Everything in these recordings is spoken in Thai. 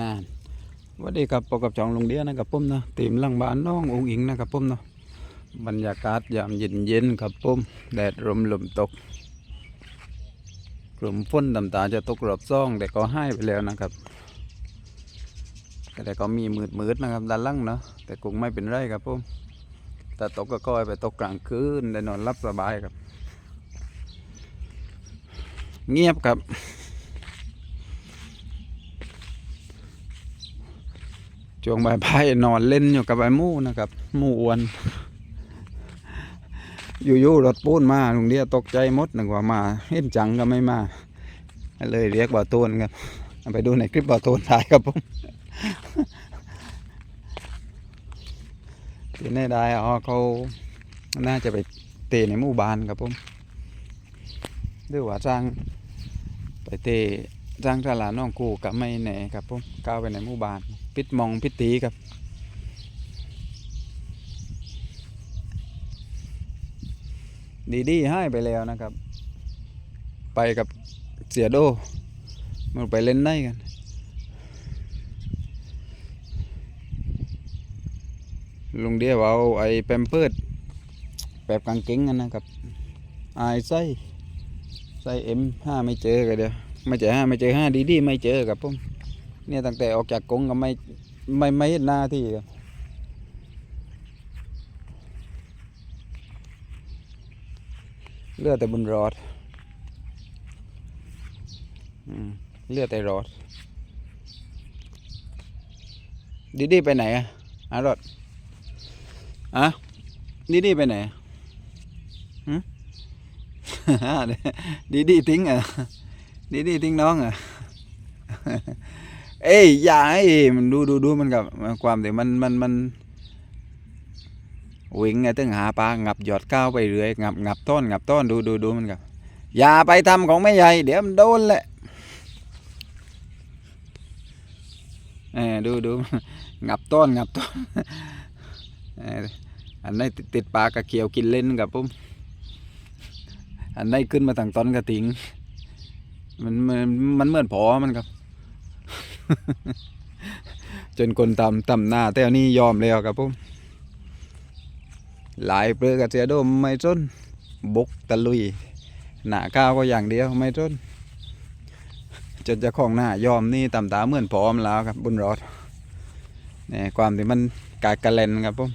นานวัสดีครับปกับจองลงเดียนะครับผมเนาะตีมลังบ้านน้ององอิงนะครับผมเนาะบรรยากาศยามเย็นเย็นๆครับผมแดดลมลมตก กลุ่มฝนต่ำตาจะตกรอบซ่องแต่ก็ให้ไปแล้วนะครับแต่ก็มีมืดมืดๆนะครับด้านล่างเนาะแต่คงไม่เป็นไรครับผมแต่ตกก็ก้อยไปตกกลางคืนได้นอนรับสบายครับ เงียบครับ ช่วงบ่ายพายนอนเล่นอยู่กับไอ้มูนะครับหมูอ้วน อยู่ๆรถปูนมาลุงเดียตกใจหมดหนึกว่ามาเห็นจังก็ไม่มา เลยเรียกบ่าวตูนครับไปดูในคลิปบ่าวตูนถ่ายครับผมที่แน่ได้อ๋อเขาน่าจะไปเตะในหมู่บ้านครับผมหรือว่าจ้างไปเตะจ้างตลาดน้องกูกับไม่แน่ครับผมก้าวไปในหมู่บ้าน ปิดมองปิดตีครับดีดีให้ไปแล้วนะครับ ไปกับเสียโดมันไปเล่นได้กันลุงเดียวเอาไอ้แปมเพิดแบบกางเกงกันนะครับไอายไส้ไส้เอ็มห้าไม่เจอกันเดียวไม่เจอห้าไม่เจอห้าดีดีไม่เจอครับผม เนี่ยตั้งแต่ออกจากกงก็ไม่ไม่ไม่เห็นหน้าที่เลือดแต่บนรอดเลือดแต่รอดดีดีไปไหนอะอารอดอะดีดีไปไหนอะหึดีดีทิ้งอะดีดีทิ้งน้องอะ เอ้ยอย่าให้มันดูดูดูมันกับความแต่มันมันมันวิ่งไงตึงหาปลางับหยอดก้าวไปเรื่อยงับงับต้นงับต้นดูดูดูมันกับอย่าไปทำของไม่ใหญ่เดี๋ยวมันโดนแหละเออดูดูงับต้นงับต้นอันไหนติดติดปลากระเขียวกินเล่นกับผมอันไหนขึ้นมาทางต้นกระติงมันมันมันเหมือนพอมันครับ จนคนตำตำหน้าแต่นี้ยอมแล้วครับผมหลายเปลือกเสียโดมไม่จนบุกตะลุย หน้าก้าวก็อย่างเดียวไม่จนจนจะของหน้ายอมนี่ตำตาเหมือนพร้อมแล้วครับ บุญรอดนี่ความที่มันกายกระเลนครับผม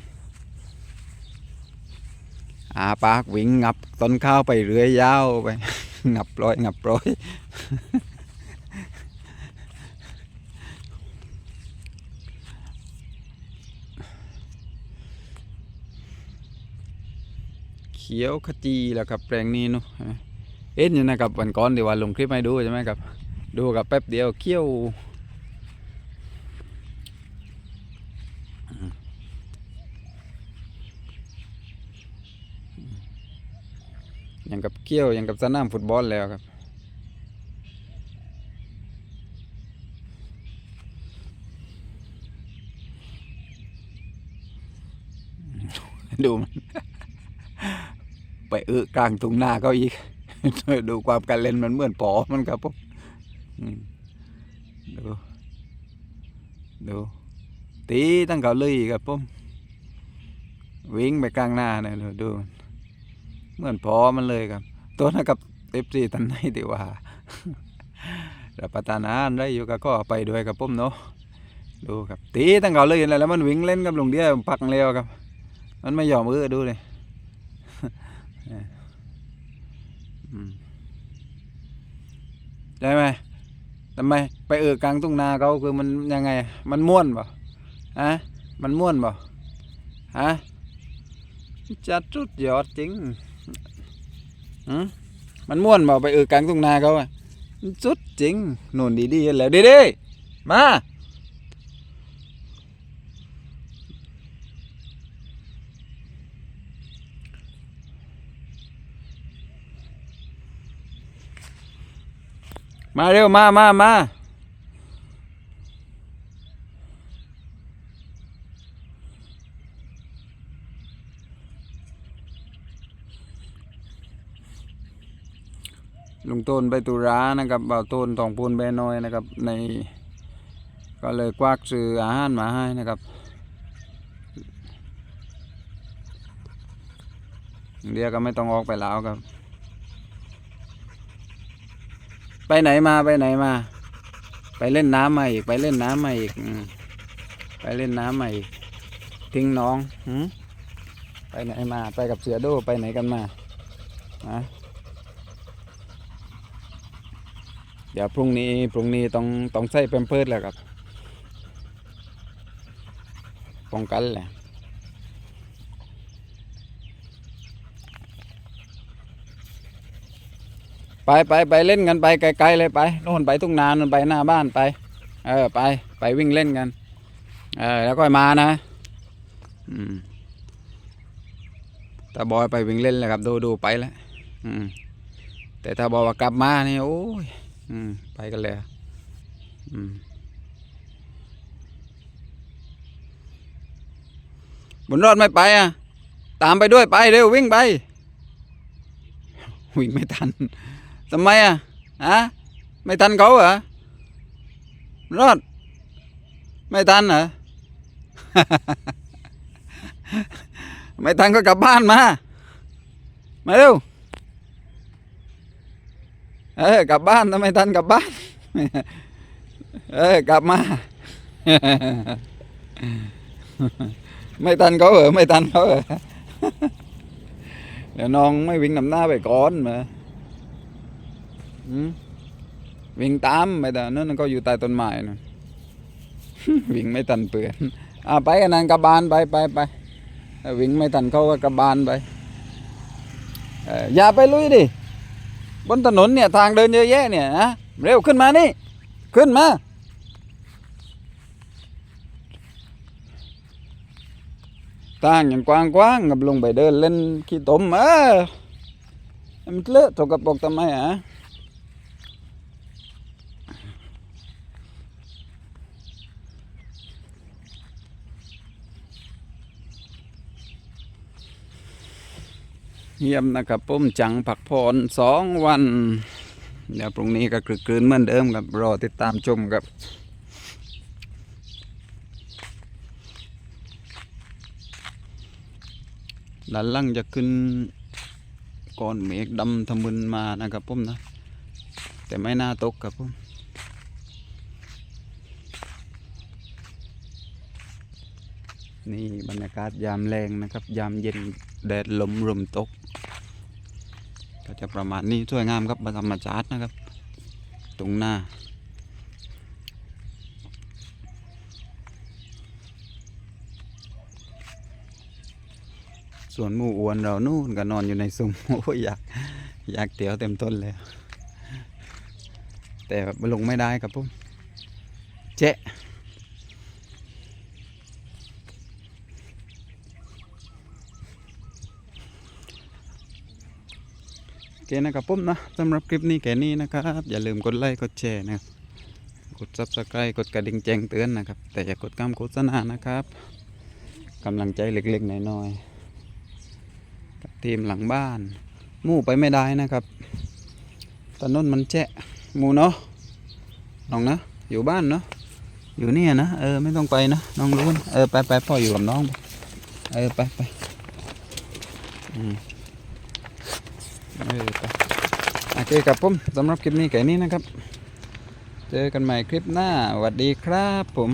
อาปากวิ่งงับต้นข้าวไปเรือยยาวไป งับร้อยงับร้อย เขียวขจีแล้วครับแปลงนี้เนาะเอ็นอยู่นะครับวันก่อนเดี๋ยววันลงคลิปให้ดูใช่ไหมครับ ดูกับแป๊บเดียวเขี้ยวอย่างกับเขี้ยวอย่างกับสนามฟุตบอลแล้วครับ ดูมัน ไปเออกลางทุ่งนาเขาอีกดูความการเล่นมันเหมือนปอมันครับผมดูดูตีตั้งเขาเลยครับผมวิ่งไปกลางหน้าเนี่ยดูดูเหมือนพอมันเลยครับ ตัวนั้นกับเอฟซีตันไหนดีว่ารับประทานอาหารได้อยู่ก็ก็ไปด้วยครับผมเนาะดูครับตีตั้งเขาเลยแล้วมันวิ่งเล่นกับลุงเดียวปักเร็วครับ มันไม่ยอมเออดูเลย อืม ใช่ไหมทำไม ไปเออกลางทุ่งนาเขาคือมันยังไง มันม่วนป่ฮะมันม่วนป่ฮะจัดจุดยอดจริงหืมมันม่วนป่ไปเออกลางทุ่งนาเขาอะมันสุดจริงหนุนดีๆแล้วดีๆมา มาเร็วมามามาลุงต้นไปตุรานะครับบ่าวต้นทองพูนแบน้อยนะครับ ใน ก็เลยควักซื้ออาหารมาให้นะครับ เดียวก็ไม่ต้องออกไปแล้วครับ ไปไหนมาไปไหนมา ไปเล่นน้ำมาอีกไปเล่นน้ำมาอีกอไปเล่นน้ำมาอีกทิ้งน้องหืไปไหนมาไปกับเสือโดไปไหนกันมาฮะเดี๋ยวพรุ่งนี้พรุ่งนี้ต้องต้องใส่เปมเพิร์ดแล้วครับป้องกันแหละ ไปไปไปเล่นกันไปไกลๆเลยไปโน่นไปทุ่งนานนไปหน้าบ้านไป เออไปไปวิ่งเล่นกัน เออแล้วก็มานะ อืมถ้าบอยไปวิ่งเล่นเลยครับ ดูดูไปแล้วอืม แต่ถ้าบอกว่ากลับมานี่โอ้ยอืม ไปกันเลยอืมบุญรอดไม่ไปอะ ตามไปด้วยไปเร็ววิ่งไป วิ่งไม่ทัน ทำไมอะฮะไม่ทันเขาเหรอรอดไม่ทันเหรอไม่ทันก็กลับบ้านมามาเร็ วิ่งนำหน้าไปก่อนมาอืมวิ่งตามไปแต่นั่นก็อยู่ใต้ต้นไม้นะวิ่งไม่ทันเปื่อนอ่าไปกันนั่นกระบาลไปไปไปวิ่งไม่ทันเขาก็กระบาลไปอย่าไปลุยดิบนถนนเนี่ยทางเดินเยอะแยะเนี่ยนะเร็วขึ้นมานี่ ขึ้นมาทางอย่างกว้างๆกับลงไปเดินเล่นขี้ตมเออมันเลอะสกปรกทำไมอะ เยี่ยมนะครับผมจังผักพรสองวัน เดี๋ยวพรุ่งนี้ก็กลืนเหมือนเดิมครับรอติดตามชมครับด้านล่างจะขึ้นก้อนเมฆดำทะมึนมานะครับผมนะ แต่ไม่น่าตกครับผมนี่บรรยากาศยามแรงนะครับ ยามเย็น แดดลมลมตก ก็จะประมาณนี้สวยงามครับธรรมชาตินะครับ ตรงหน้าส่วนหมูอ้วนเรานู่นก็นอนอยู่ในซุ้มโอ้ยอยากอยากเตี๋ยวเต็มต้นเลยแต่ลงไม่ได้ครับผมเจ๊ะโอ เคนะครับผมนะสำหรับคลิปนี้แค่นี้นะครับ อย่าลืมกดไลค์กดแชร์นะครับกด subscribe กดกระดิ่งแจ้งเตือนนะครับ แต่อย่ากดคำโฆษณานะครับกำลังใจเล็กๆน้อยๆกับทีมหลังบ้านมู่ไปไม่ได้นะครับถนนมันแจะมูเนาะน้องนะ อยู่บ้านเนาะอยู่เนี่ยนะเออไม่ต้องไปนะน้องรู้นเออไปไปพ่ออยู่กับน้องไปเออไปไปอืม เออไปโอเคครับผมสำหรับคลิปนี้แค่นี้นะครับ เจอกันใหม่คลิปหน้าสวัสดีครับผม